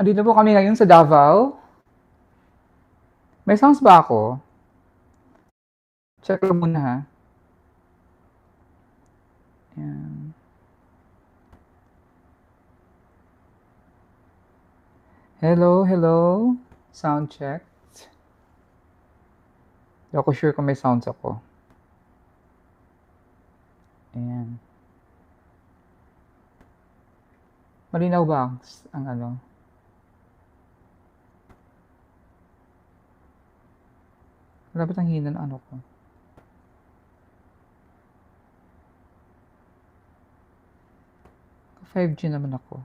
Andito po kami ngayon sa Davao. May sounds ba ako? Check ko muna ha. Ayan. Hello, hello. Sound check. Hindi ako sure kung may sounds ako. Ayan. Malinaw ba ang, ang ano? Malapit ang hina ng ano ko. Five g naman ako.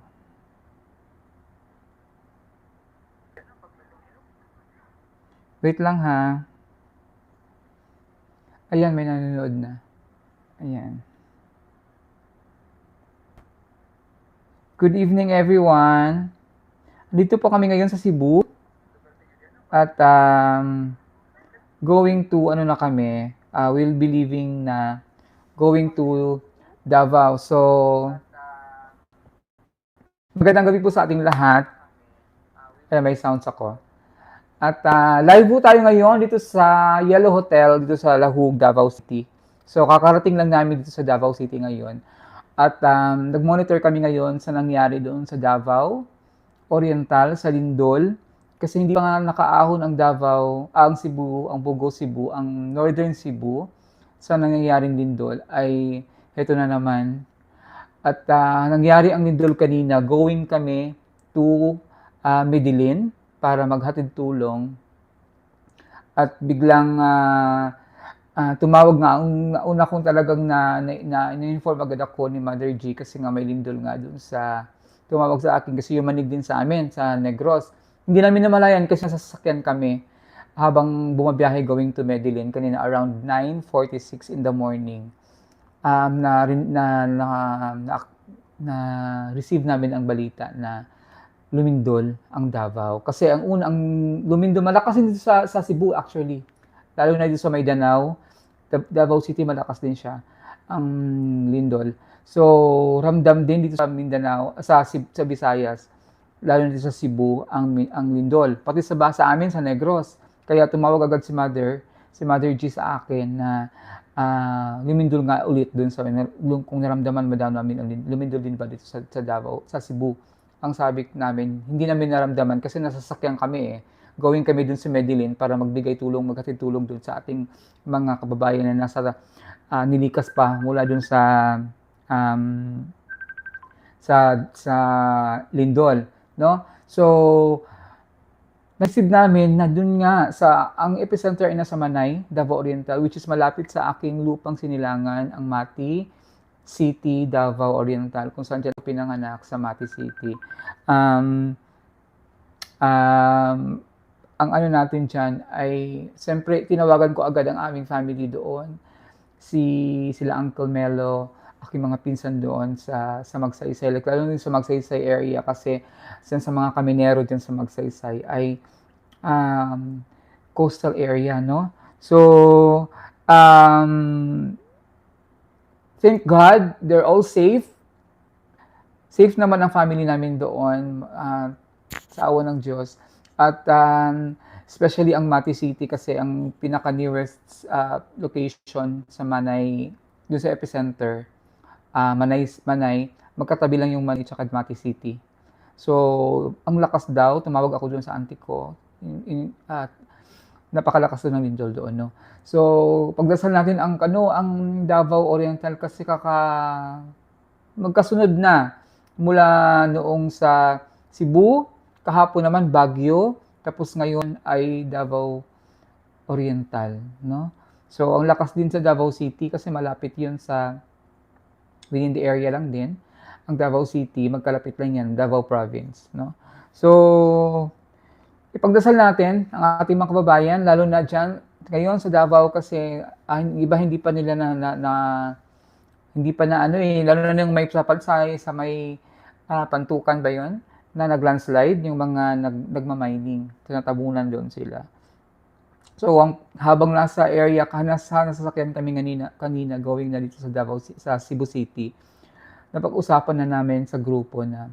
Wait lang ha. Ayan, may nanonood na. Ayan. Good evening everyone. Dito po kami ngayon sa Cebu. At um, going to ano na kami, uh, we'll be leaving na going to Davao. So magandang gabi po sa ating lahat. Eh, may sounds ako. At uh, live po tayo ngayon dito sa Yellow Hotel dito sa Lahug, Davao City. So kakarating lang namin dito sa Davao City ngayon. At um, nag-monitor kami ngayon sa nangyari doon sa Davao Oriental, sa Lindol. Kasi hindi pa nga nakaahon ang Davao, ang Cebu, ang Bugo Cebu, ang Northern Cebu sa nangyayaring Lindol ay heto na naman. At uh, nangyari ang Lindol kanina, going kami to uh, Medellin para maghatid tulong. At biglang uh, uh, tumawag nga, ang una kong talagang na, na, na, na-inform agad ako ni Mother G kasi nga may lindol nga doon sa, tumawag sa akin kasi yumanig din sa amin, sa Negros. Hindi namin namalayan kasi nasasakyan kami habang bumabiyahe going to Medellin kanina around 9.46 in the morning. Um, na, na, na, na, na receive namin ang balita na lumindol ang Davao. Kasi ang una, ang lumindol, malakas din sa, sa Cebu actually. Lalo na dito sa Mindanao, Davao City, malakas din siya ang lindol. So, ramdam din dito sa Mindanao, sa, sa Visayas, lalo na sa Cebu, ang, ang lindol. Pati sa basa amin, sa Negros. Kaya tumawag agad si Mother, si Mother G sa akin na uh, lumindol nga ulit dun sa kung naramdaman mo daw namin lumindol din ba dito sa, sa Davao, sa Cebu. Ang sabi namin, hindi namin naramdaman kasi nasasakyan kami eh. Going kami dun sa Medellin para magbigay tulong, maghatid tulong dun sa ating mga kababayan na nasa uh, nilikas pa mula dun sa um, sa sa Lindol, no? So nasib namin na dun nga sa ang epicenter ay nasa Manay, Davao Oriental, which is malapit sa aking lupang sinilangan, ang Mati City, Davao Oriental, kung saan siya pinanganak sa Mati City. Um, um, ang ano natin dyan ay, siyempre, tinawagan ko agad ang aming family doon. Si, sila Uncle Melo, aking mga pinsan doon sa, sa Magsaysay. Like, lalo din sa Magsaysay area kasi sa, sa mga kaminero dyan sa Magsaysay ay um, coastal area, no? So, um, thank God, they're all safe. Safe naman ang family namin doon uh, sa awa ng Diyos. At um, especially ang Mati City kasi ang pinaka-nearest uh, location sa Manay, doon sa epicenter, uh, Manay, Manay, magkatabi lang yung Manay at City. So, ang lakas daw, tumawag ako doon sa auntie ko. In, in, uh, napakalakas doon ng lindol doon, no? So, pagdasal natin ang ano, ang Davao Oriental kasi kaka magkasunod na mula noong sa Cebu, kahapon naman Baguio, tapos ngayon ay Davao Oriental, no? So, ang lakas din sa Davao City kasi malapit 'yun sa within the area lang din. Ang Davao City, magkalapit lang yan, Davao Province, no? So, ipagdasal natin ang ating mga kababayan, lalo na dyan ngayon sa Davao kasi ah, iba hindi pa nila na, na, na hindi pa na ano eh, lalo na yung may sapalsay sa may uh, pantukan ba yon na naglandslide yung mga nag, nagmamining, tinatabunan doon sila. So, ang, habang nasa area, nasa nasasakyan kami kanina, kanina going na dito sa Davao, sa Cebu City, napag-usapan na namin sa grupo na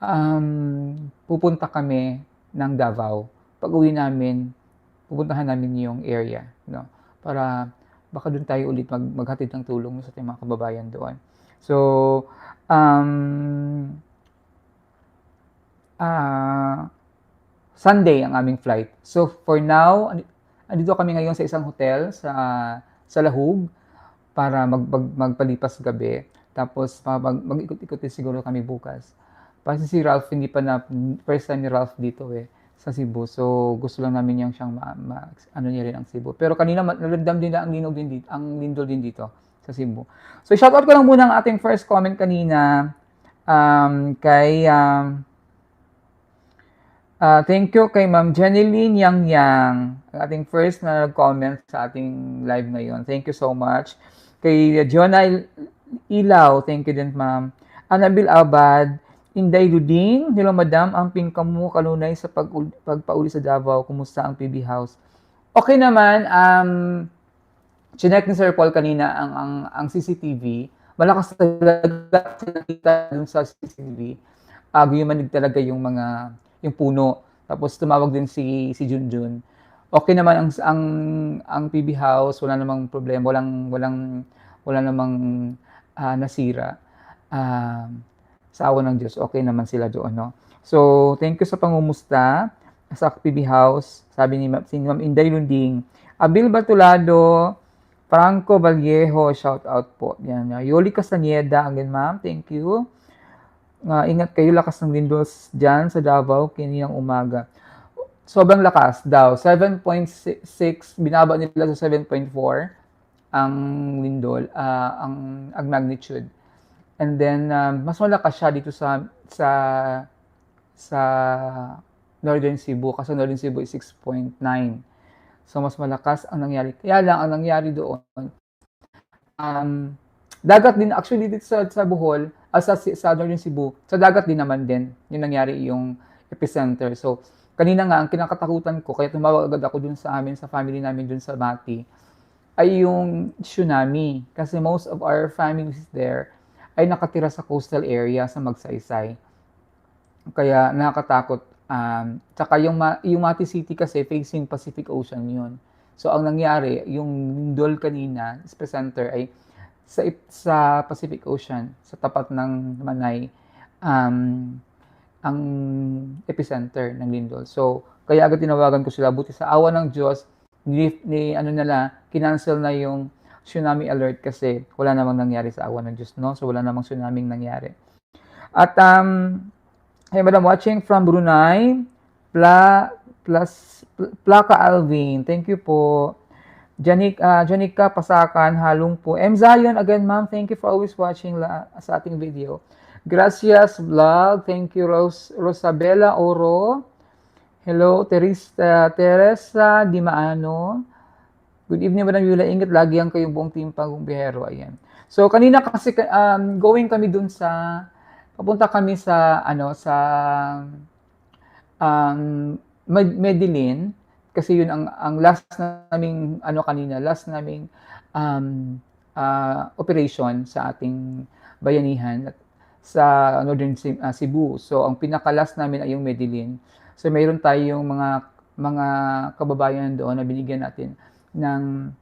um, pupunta kami ng Davao. Pag uwi namin, pupuntahan namin yung area, no? Para baka doon tayo ulit mag, maghatid ng tulong sa ating mga kababayan doon. So, um, ah, Sunday ang aming flight. So, for now, andi- andito kami ngayon sa isang hotel sa sa Lahug para mag, mag magpalipas gabi. Tapos mag, mag, mag-ikot-ikot din siguro kami bukas. Kasi si Ralph, hindi pa na, first time ni Ralph dito eh, sa Cebu. So, gusto lang namin yung siyang, ma, ma- ano niya rin ang Cebu. Pero kanina, naramdam din na ang linog din dito, ang lindol din dito sa Cebu. So, shoutout ko lang muna ang ating first comment kanina um, kay, um, ah, thank you kay Ma'am Jeneline Yang Yang, ang ating first na nag-comment sa ating live ngayon. Thank you so much. Kay Jonah Il- Ilaw, thank you din ma'am. Anabil Abad, Inday Luding, hello madam, ang pingkamu kalunay sa pag pagpauli sa Davao, kumusta ang PB House? Okay naman, um, chinek ni Sir Paul kanina ang, ang, ang CCTV, malakas talaga nakita dun sa CCTV. Uh, gumanig talaga yung mga, yung puno. Tapos tumawag din si, si Junjun. Okay naman ang, ang, ang PB House, wala namang problema, walang, walang, wala namang ah, nasira. Um, sa awa ng Diyos, okay naman sila doon, no? So, thank you sa pangumusta sa PB House. Sabi ni, Ma- si Ma'am Inday Lunding. Abil Batulado, Franco Vallejo, shout out po. Yan. Uh, Yoli Castaneda, again ma'am, thank you. Uh, ingat kayo, lakas ng windows dyan sa Davao, kiniyang umaga. Sobrang lakas daw, 7.6, binaba nila sa 7.4 ang lindol, ah, ang, ang magnitude. And then, um, mas malakas siya dito sa, sa, sa Northern Cebu, kasi Northern Cebu is 6.9. So, mas malakas ang nangyari. Kaya lang, ang nangyari doon, um, dagat din, actually dito sa, sa Bohol, ah, sa, Northern Cebu, sa dagat din naman din, yung nangyari yung epicenter. So, kanina nga, ang kinakatakutan ko, kaya tumawag agad ako dun sa amin, sa family namin dun sa Mati, ay yung tsunami. Kasi most of our families there ay nakatira sa coastal area sa Magsaysay. Kaya nakakatakot. Um, tsaka yung, Ma- yung Mati City kasi facing Pacific Ocean yun. So ang nangyari, yung lindol kanina, epicenter ay sa, sa Pacific Ocean, sa tapat ng Manay, um, ang epicenter ng lindol. So, kaya agad tinawagan ko sila. Buti sa awa ng Diyos, ni, ni ano nila, kinancel na yung tsunami alert kasi wala namang nangyari sa awa ng Diyos, no? So, wala namang tsunami nangyari. At, um, hey, madam, watching from Brunei, Pla, plus, Plaka Alvin, thank you po. Janik, uh, Janika Pasakan, halong po. M. Zion, again, ma'am, thank you for always watching la, sa ating video. Gracias, vlog. Thank you, Ros Rosabella Oro. Hello, Teresa, Teresa Dimaano. Good evening, Madam Yula. Ingat lagi ang kayong buong team pagong bihero. Ayan. So, kanina kasi, um, going kami dun sa, papunta kami sa, ano, sa, um, Med- Medellin. Kasi yun ang, ang last naming, ano kanina, last naming um, uh, operation sa ating bayanihan sa Northern uh, Cebu. So, ang pinakalas namin ay yung Medellin. So, mayroon tayong mga mga kababayan doon na binigyan natin ng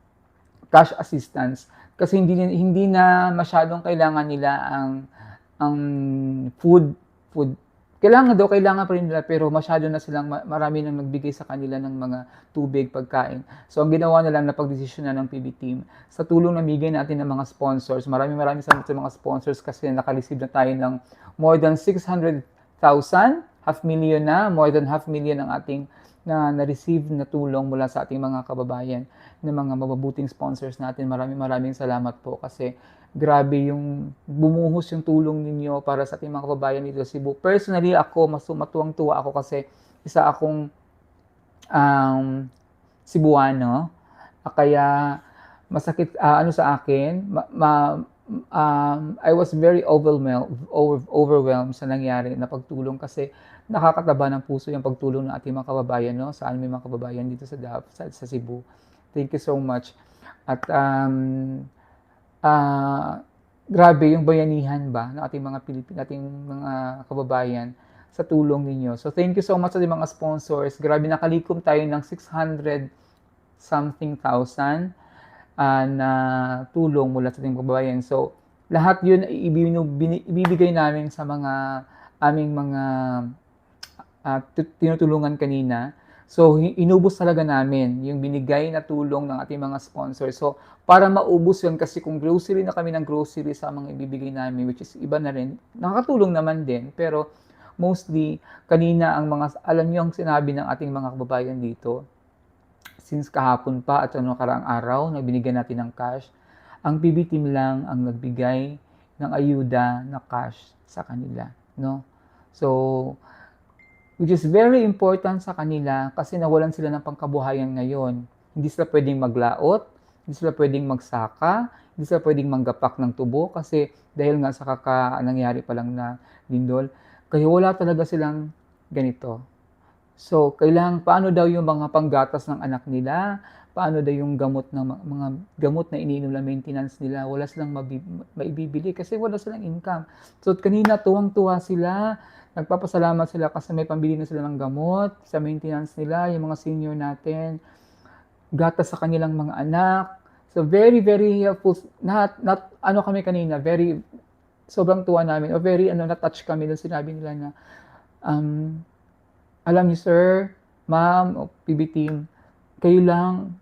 cash assistance kasi hindi hindi na masyadong kailangan nila ang ang food food kailangan daw kailangan pa rin nila pero masyado na silang ma- marami nang nagbigay sa kanila ng mga tubig pagkain so ang ginawa na lang na pagdesisyon na ng PB team sa tulong na bigay natin ng mga sponsors marami marami sa mga sponsors kasi nakareceive na tayo ng more than 600,000 half million na more than half million ang ating na na-receive na tulong mula sa ating mga kababayan ng mga mababuting sponsors natin. Maraming maraming salamat po kasi grabe yung bumuhos yung tulong ninyo para sa ating mga kababayan dito sa Cebu. Personally, ako, mas matuwang-tuwa ako kasi isa akong um, Cebuano. Kaya masakit ah, ano sa akin, ma, ma- um, I was very overwhelmed, over, overwhelmed sa nangyari na pagtulong kasi nakakataba ng puso yung pagtulong ng ating mga kababayan no? sa aming mga kababayan dito sa, sa, sa Cebu. Thank you so much. At um, ah, grabe yung bayanihan ba ng ating mga Pilipin, ating mga kababayan sa tulong ninyo. So thank you so much sa mga sponsors. Grabe nakalikom tayo ng 600 something thousand ah, na tulong mula sa ating kababayan. So lahat yun ibibigay namin sa mga aming mga tu- tinutulungan kanina. So, inubos talaga namin yung binigay na tulong ng ating mga sponsors. So, para maubos yun, kasi kung grocery na kami ng grocery sa mga ibibigay namin, which is iba na rin, nakakatulong naman din. Pero, mostly, kanina ang mga, alam niyo ang sinabi ng ating mga kababayan dito, since kahapon pa at ano karang araw, nagbinigyan natin ng cash, ang PB team lang ang nagbigay ng ayuda na cash sa kanila, no? So, which is very important sa kanila kasi nawalan sila ng pangkabuhayan ngayon. Hindi sila pwedeng maglaot, hindi sila pwedeng magsaka, hindi sila pwedeng manggapak ng tubo kasi dahil nga sa kaka nangyari pa lang na lindol, kaya wala talaga silang ganito. So, kailangan, paano daw yung mga panggatas ng anak nila? Paano daw yung gamot ng mga gamot na iniinom na maintenance nila? Wala silang maibibili kasi wala silang income. So, kanina tuwang-tuwa sila. Nagpapasalamat sila kasi may pambili na sila ng gamot sa maintenance nila, yung mga senior natin. Gatas sa kanilang mga anak. So, very, very helpful. Not, not, ano kami kanina, very, sobrang tuwa namin. O very, ano, na-touch kami nung sinabi nila na, um, alam niyo sir, ma'am, o PB team, kayo lang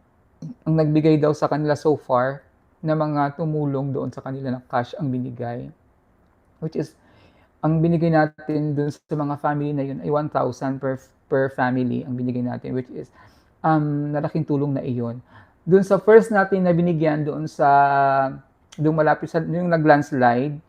ang nagbigay daw sa kanila so far na mga tumulong doon sa kanila ng cash ang binigay. Which is, ang binigay natin doon sa mga family na yun ay 1,000 per, per family ang binigay natin, which is um, nalaking tulong na iyon. Doon sa first natin na binigyan doon sa, doon malapit sa, yung nag-landslide,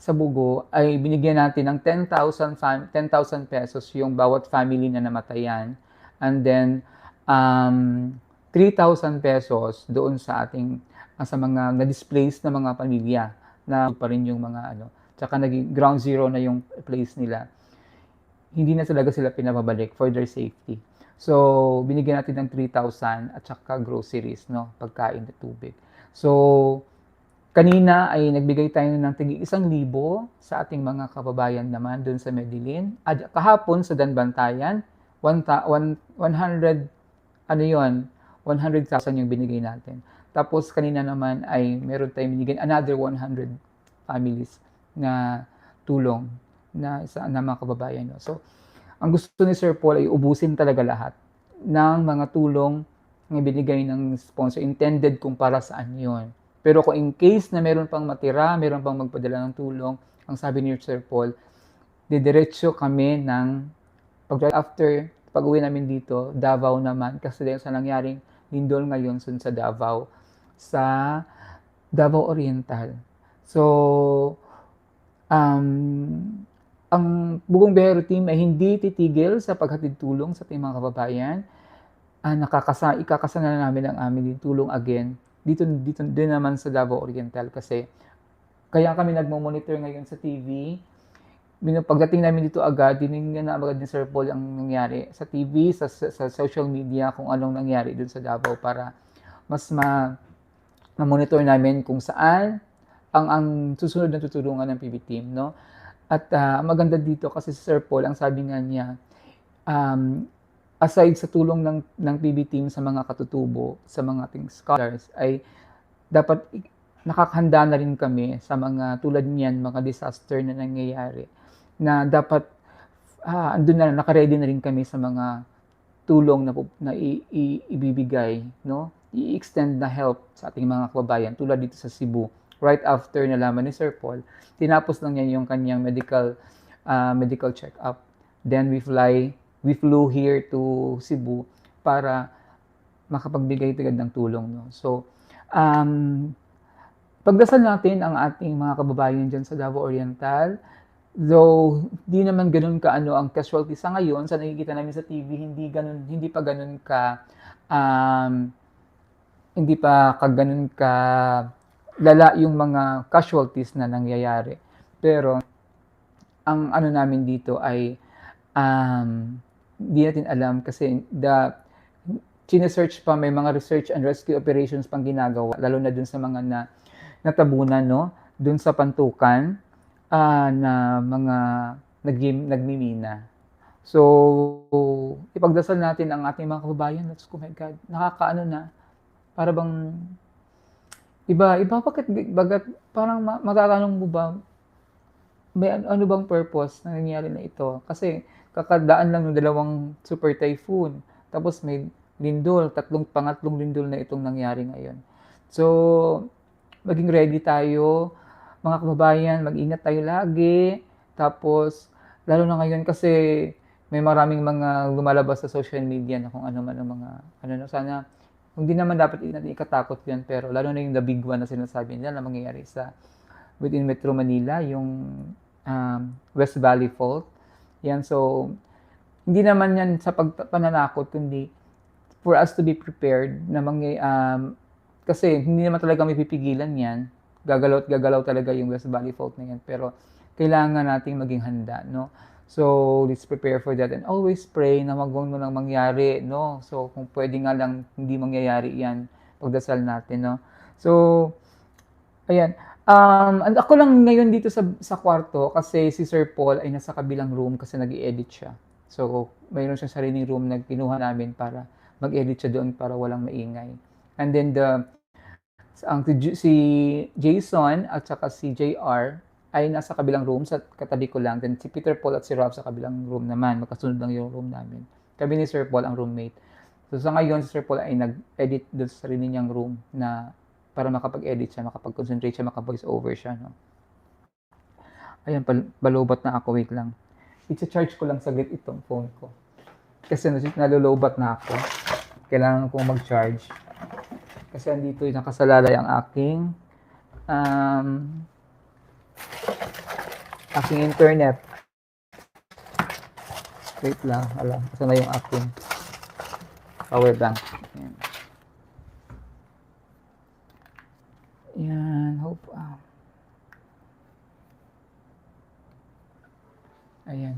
sa Bugo ay binigyan natin ng 10,000 fam- 10,000 pesos yung bawat family na namatayan. And then um 3,000 pesos doon sa ating sa mga na-displaced na mga pamilya na pa rin yung mga ano. Tsaka naging ground zero na yung place nila. Hindi na talaga sila pinababalik for their safety. So, binigyan natin ng 3,000 at saka groceries, no? Pagkain at tubig. So, Kanina ay nagbigay tayo ng tig isang libo sa ating mga kababayan naman doon sa Medellin. At kahapon sa Danbantayan, 100, ano yon 100,000 yung binigay natin. Tapos kanina naman ay meron tayong binigay another 100 families na tulong na sa na mga kababayan. No? So, ang gusto ni Sir Paul ay ubusin talaga lahat ng mga tulong na binigay ng sponsor intended kung para saan yon pero kung in case na meron pang matira, meron pang magpadala ng tulong, ang sabi ni Sir Paul, didiretso kami ng pag after pag-uwi namin dito, Davao naman kasi dahil sa nangyaring lindol ngayon sun sa Davao sa Davao Oriental. So um, ang Bugong Behero team ay hindi titigil sa paghatid tulong sa ating mga kababayan. Ah, nakakasa ikakasana na namin ang aming tulong again dito dito din naman sa Davao Oriental kasi kaya kami nagmo-monitor ngayon sa TV. Pagdating namin dito agad, diningnan na agad ni Sir Paul ang nangyari sa TV, sa, sa, sa social media, kung anong nangyari dun sa Davao para mas ma, ma-monitor namin kung saan ang ang susunod na tutulungan ng PB team, no? At ang maganda dito kasi si Sir Paul, ang sabi nga niya, um, aside sa tulong ng ng PB team sa mga katutubo, sa mga ating scholars ay dapat nakakahanda na rin kami sa mga tulad niyan, mga disaster na nangyayari na dapat ah, andun na nakaready na rin kami sa mga tulong na na i- i- ibibigay, no? I-extend na help sa ating mga kababayan tulad dito sa Cebu. Right after nalaman ni Sir Paul, tinapos lang niya yung kanyang medical ah, medical check-up. Then we fly we flew here to Cebu para makapagbigay agad ng tulong. No? So, um, pagdasal natin ang ating mga kababayan dyan sa Davao Oriental. Though, di naman ganun ka ano ang casualty sa ngayon, sa nakikita namin sa TV, hindi ganun, hindi pa ganun ka, um, hindi pa ka ganun ka lala yung mga casualties na nangyayari. Pero, ang ano namin dito ay, um, di natin alam kasi the sinesearch pa, may mga research and rescue operations pang ginagawa, lalo na dun sa mga na, natabunan, no? Dun sa pantukan ah, na mga nag nagmimina. So, ipagdasal natin ang ating mga kababayan. Let's go, my God. Nakakaano na. Para bang, iba, iba, bakit, bagat, parang ma- matatanong mo ba, may an- ano bang purpose na nangyayari na ito? Kasi, kakadaan lang ng dalawang super typhoon. Tapos may lindol, tatlong, pangatlong lindol na itong nangyari ngayon. So, maging ready tayo, mga kababayan, mag-ingat tayo lagi. Tapos, lalo na ngayon kasi may maraming mga lumalabas sa social media na kung ano man ang mga, ano na, sana, hindi naman dapat natin ikatakot yan, pero lalo na yung the big one na sinasabi nila na mangyayari sa within Metro Manila, yung um, West Valley Fault. Yan, so, hindi naman yan sa pagpananakot, kundi for us to be prepared na mangy, um, kasi hindi naman talaga may pipigilan yan. Gagalaw at gagalaw talaga yung West Valley Fault na yan. Pero kailangan nating maging handa, no? So, let's prepare for that and always pray na wag mo nang mangyari, no? So, kung pwede nga lang hindi mangyayari yan, pagdasal natin, no? So, ayan. Um, and ako lang ngayon dito sa, sa kwarto kasi si Sir Paul ay nasa kabilang room kasi nag edit siya. So, mayroon siyang sariling room na kinuha namin para mag-edit siya doon para walang maingay. And then the ang si Jason at saka si JR ay nasa kabilang room sa katabi ko lang. Then si Peter Paul at si Rob sa kabilang room naman. Magkasunod lang yung room namin. Kami ni Sir Paul ang roommate. So sa ngayon, si Sir Paul ay nag-edit doon sa sarili niyang room na para makapag-edit siya, makapag-concentrate siya, makapag-voice over siya. No? Ayan, balobot na ako. Wait lang. I-charge ko lang saglit itong phone ko. Kasi nalulubat na ako. Kailangan kong mag-charge. Kasi andito yung nakasalalay ang aking um, aking internet. Wait lang. Alam, kasi na yung aking power bank. Ayan. Yan. Hope. Ah. Ayan.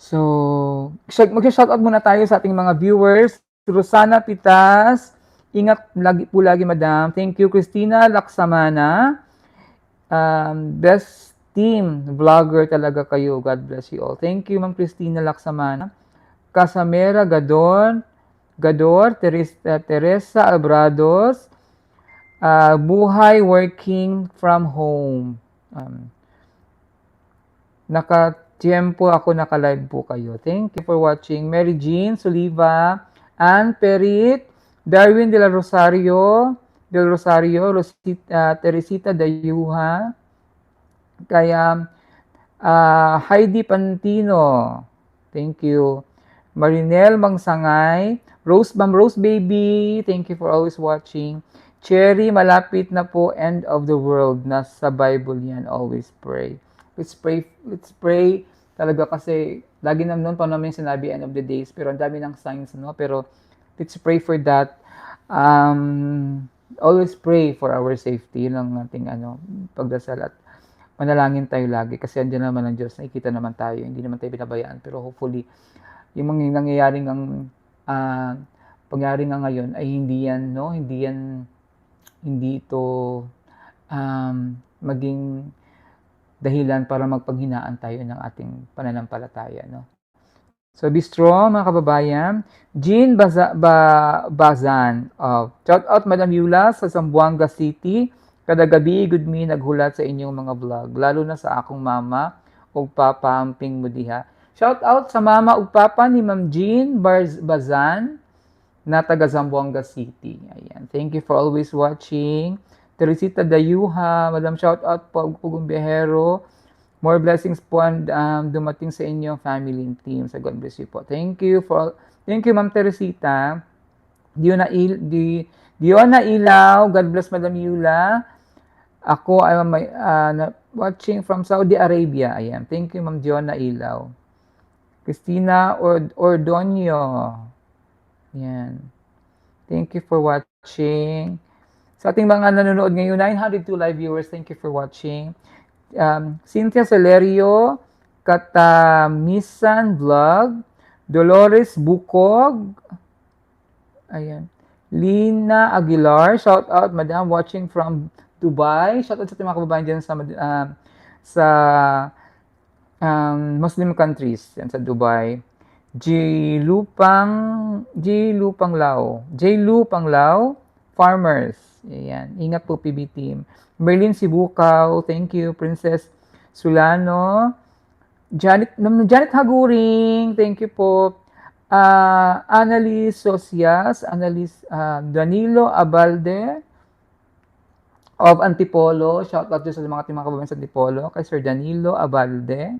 So, mag-shoutout muna tayo sa ating mga viewers. Rosana Pitas, ingat lagi po lagi madam. Thank you Christina Laksamana. Um, best team, vlogger talaga kayo. God bless you all. Thank you Ma'am Christina Laksamana. Casamera Gador, Gador, Teresa, Teresa Albrados, uh, Buhay Working from Home. Um, naka Tiempo ako naka-live po kayo. Thank you for watching. Mary Jean Soliva, Ann Perit, Darwin de la Rosario, del Rosario, Rosita, uh, Teresita Dayuha, kaya uh, Heidi Pantino, thank you. Marinel Mangsangay, Rose Bam Rose Baby, thank you for always watching. Cherry, malapit na po, end of the world. Nasa Bible yan, always pray. Let's pray, let's pray talaga kasi lagi naman noon pa namin sinabi end of the days pero ang dami ng signs no pero let's pray for that. Um, always pray for our safety. Yun ang ating ano pagdasal at manalangin tayo lagi. Kasi andiyan naman ang Diyos. Nakikita naman tayo. Hindi naman tayo binabayaan pero hopefully yung mga nangyayaring ang uh, pangyari nga ngayon ay hindi yan no? Hindi yan hindi ito um, maging dahilan para magpanghinaan tayo ng ating pananampalataya. No? So be strong mga kababayan. Jean Baza, ba, Bazan. Uh, shout out Madam Yula sa Zamboanga City. Kada gabi, good me, naghulat sa inyong mga vlog. Lalo na sa akong mama o papa amping mo diha. Shout out sa mama ug papa ni Ma'am Jean Barz, Bazan na taga Zamboanga City. Ayan. Thank you for always watching. Teresita Dayuha, Madam shout out po Pugong Bihero. More blessings po and um, dumating sa inyong family and team. Sa God bless you po. Thank you for Thank you Ma'am Teresita. Diona Il Di Diona Ilaw, God bless Madam Yula. Ako ay may uh, watching from Saudi Arabia. Ayan. Thank you Ma'am Diona Ilaw. Christina Ord Ordonio. Yan. Thank you for watching. Sa ating mga nanonood ngayon, 902 live viewers, thank you for watching. Um, Cynthia Celerio, Katamisan Vlog, Dolores Bukog, ayan, Lina Aguilar, shout out, madam, watching from Dubai. Shout out sa ating mga kababayan dyan sa, uh, sa um, Muslim countries, yan sa Dubai. J. Lupang, J. Lupang Lao. J. Lupang Lao, Farmers. Ayan. Ingat po PB team. Merlin Sibukaw, thank you. Princess Sulano. Janet, Janet Haguring, thank you po. Ah, Annalise Socias, Annalise ah, Danilo Abalde of Antipolo. Shout out sa mga ating mga kababayan sa Antipolo. Kay Sir Danilo Abalde.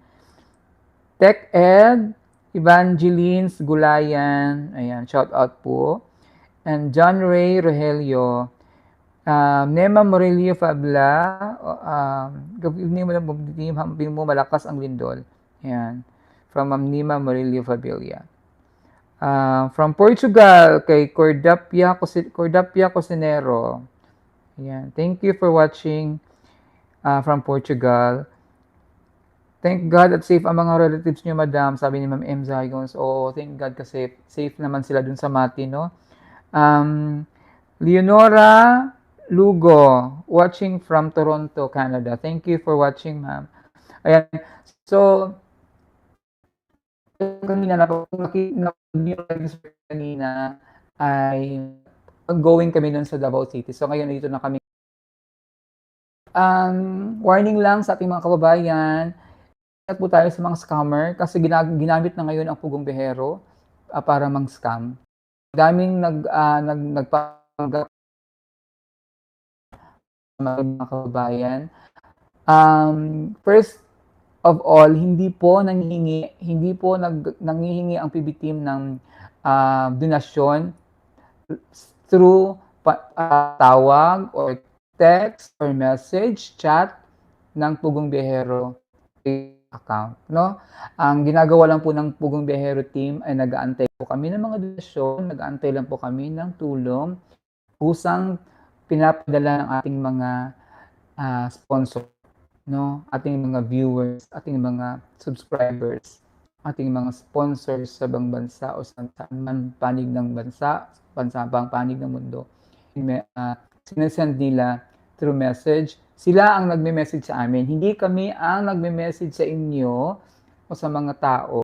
Tech Ed, Evangelines Gulayan. Ayan, shout out po. And John Ray Rogelio. Um, Nema Morelio Fabla. Um, good evening lang team. Hamping mo malakas ang lindol. Ayan. From Ma'am Nima Morelio Fabilia. Uh, from Portugal, kay Cordapia, Cordapia Cosinero. Ayan. Thank you for watching uh, from Portugal. Thank God at safe ang mga relatives niyo, madam. Sabi ni Ma'am M. Zygons. Oo, thank God kasi safe naman sila dun sa Mati, no? Um, Leonora Lugo, watching from Toronto, Canada. Thank you for watching, ma'am. Ayan. So, kanina na kanina ay ongoing kami nun sa Davao City. So, ngayon dito na kami. Um, warning lang sa ating mga kababayan, ingat po tayo sa mga scammer kasi ginag- ginamit na ngayon ang pugong behero ah, para mang-scam. Daming nag, ah, nag, nagpanggap mga kababayan. Um, first of all, hindi po nanghihingi, hindi po nag, nanghihingi ang PB team ng ah, donasyon through ah, tawag or text or message, chat ng Pugong Biyahero account, no? Ang ginagawa lang po ng Pugong Biyahero team ay nag-aantay po kami ng mga donasyon, nag-aantay lang po kami ng tulong kusang pinapadala ng ating mga ah, sponsor, no? Ating mga viewers, ating mga subscribers, ating mga sponsors sa ibang bansa o sa man panig ng bansa, bansa pang panig ng mundo. May, ah, sinesend nila through message. Sila ang nagme-message sa amin. Hindi kami ang nagme-message sa inyo o sa mga tao